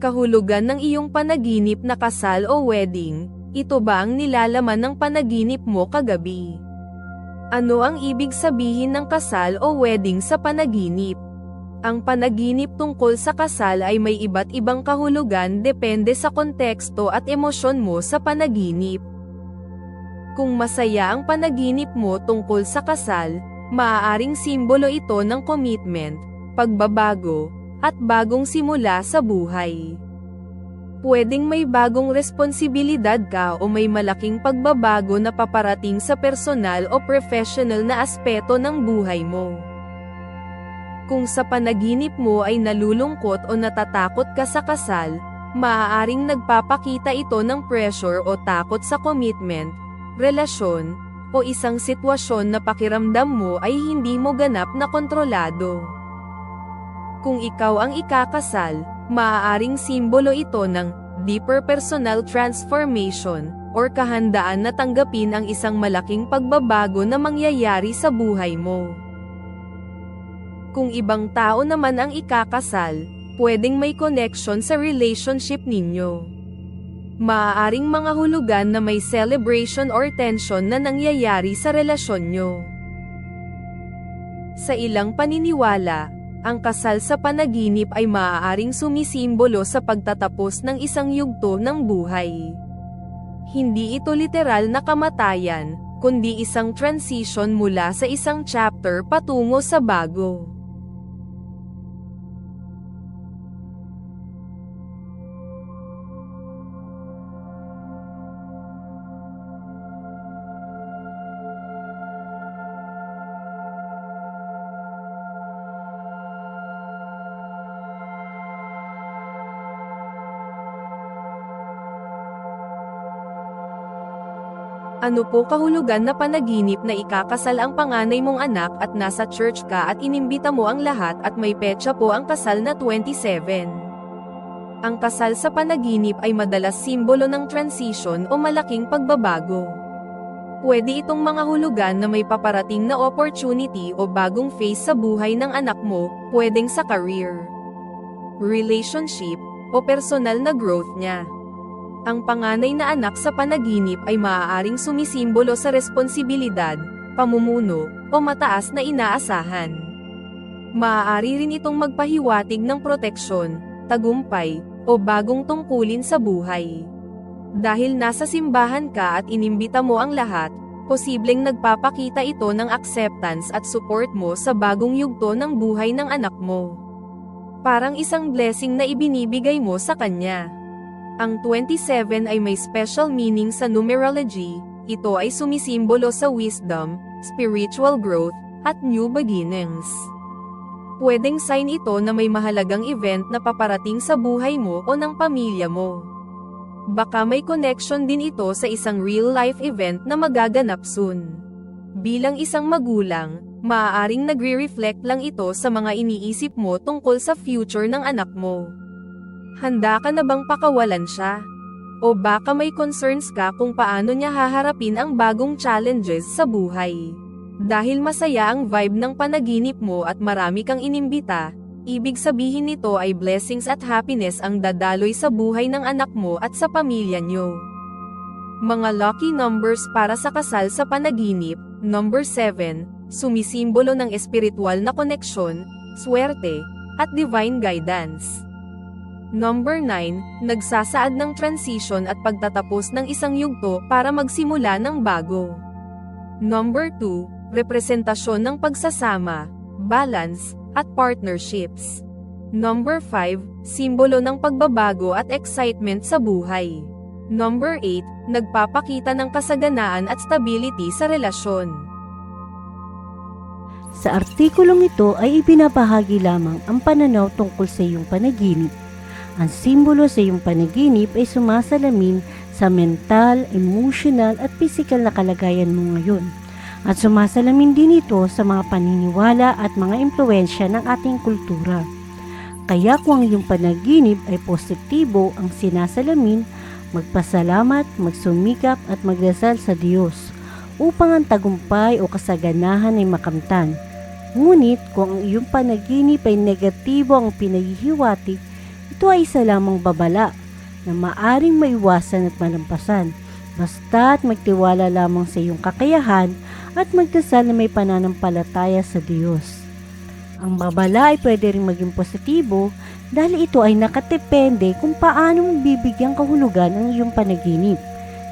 Kahulugan ng iyong panaginip na kasal o wedding, ito ba ang nilalaman ng panaginip mo kagabi? Ano ang ibig sabihin ng kasal o wedding sa panaginip? Ang panaginip tungkol sa kasal ay may iba't ibang kahulugan depende sa konteksto at emosyon mo sa panaginip. Kung masaya ang panaginip mo tungkol sa kasal, maaaring simbolo ito ng commitment, pagbabago, at bagong simula sa buhay. Pwedeng may bagong responsibilidad ka o may malaking pagbabago na paparating sa personal o professional na aspeto ng buhay mo. Kung sa panaginip mo ay nalulungkot o natatakot ka sa kasal, maaaring nagpapakita ito ng pressure o takot sa commitment, relasyon, o isang sitwasyon na pakiramdam mo ay hindi mo ganap na kontrolado. Kung ikaw ang ikakasal, maaaring simbolo ito ng deeper personal transformation or kahandaan na tanggapin ang isang malaking pagbabago na mangyayari sa buhay mo. Kung ibang tao naman ang ikakasal, pwedeng may connection sa relationship ninyo. Maaaring mga hulugan na may celebration or tension na nangyayari sa relasyon nyo. Sa ilang paniniwala, ang kasal sa panaginip ay maaaring sumisimbolo sa pagtatapos ng isang yugto ng buhay. Hindi ito literal na kamatayan, kundi isang transition mula sa isang chapter patungo sa bago. Ano po kahulugan na panaginip na ikakasal ang panganay mong anak at nasa church ka at inimbita mo ang lahat at may petsa po ang kasal na 27. Ang kasal sa panaginip ay madalas simbolo ng transition o malaking pagbabago. Pwede itong mga hulugan na may paparating na opportunity o bagong phase sa buhay ng anak mo, pwedeng sa career, relationship, o personal na growth niya. Ang panganay na anak sa panaginip ay maaaring sumisimbolo sa responsibilidad, pamumuno, o mataas na inaasahan. Maaari rin itong magpahiwatig ng proteksyon, tagumpay, o bagong tungkulin sa buhay. Dahil nasa simbahan ka at inimbita mo ang lahat, posibleng nagpapakita ito ng acceptance at support mo sa bagong yugto ng buhay ng anak mo. Parang isang blessing na ibinibigay mo sa kanya. Ang 27 ay may special meaning sa numerology, ito ay sumisimbolo sa wisdom, spiritual growth, at new beginnings. Pwedeng sign ito na may mahalagang event na paparating sa buhay mo o ng pamilya mo. Baka may connection din ito sa isang real-life event na magaganap soon. Bilang isang magulang, maaaring nagre-reflect lang ito sa mga iniisip mo tungkol sa future ng anak mo. Handa ka na bang pakawalan siya? O baka may concerns ka kung paano niya haharapin ang bagong challenges sa buhay? Dahil masaya ang vibe ng panaginip mo at marami kang inimbita, ibig sabihin nito ay blessings at happiness ang dadaloy sa buhay ng anak mo at sa pamilya niyo. Mga lucky numbers para sa kasal sa panaginip, number 7, sumisimbolo ng espiritual na koneksyon, swerte, at divine guidance. Number 9, nagsasaad ng transition at pagtatapos ng isang yugto para magsimula ng bago. Number 2, representasyon ng pagsasama, balance, at partnerships. Number 5, simbolo ng pagbabago at excitement sa buhay. Number 8, nagpapakita ng kasaganaan at stability sa relasyon. Sa artikulong ito ay ibinabahagi lamang ang pananaw tungkol sa iyong panaginip. Ang simbolo sa iyong panaginip ay sumasalamin sa mental, emotional at physical na kalagayan mo ngayon. At sumasalamin din ito sa mga paniniwala at mga impluensya ng ating kultura. Kaya kung ang iyong panaginip ay positibo ang sinasalamin, magpasalamat, magsumikap at magdasal sa Diyos upang ang tagumpay o kasaganahan ay makamtan. Ngunit kung ang iyong panaginip ay negatibo ang pinahihiwatig, ito ay isa lamang babala na maaring maiwasan at malampasan. Basta't magtiwala lamang sa iyong kakayahan at magdasal na may pananampalataya sa Diyos. Ang babala ay pwede rin maging positibo dahil ito ay nakatepende kung paano mo bibigyang kahulugan ang iyong panaginip.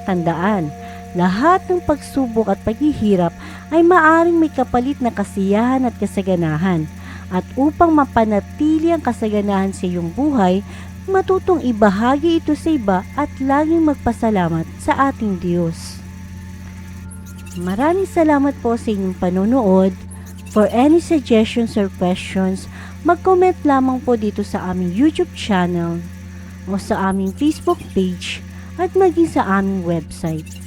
Tandaan, lahat ng pagsubok at paghihirap ay maaring may kapalit na kasiyahan at kasaganahan. At upang mapanatili ang kasaganahan sa iyong buhay, matutong ibahagi ito sa iba at laging magpasalamat sa ating Diyos. Maraming salamat po sa inyong panonood. For any suggestions or questions, mag-comment lamang po dito sa aming YouTube channel o sa aming Facebook page at maging sa aming website.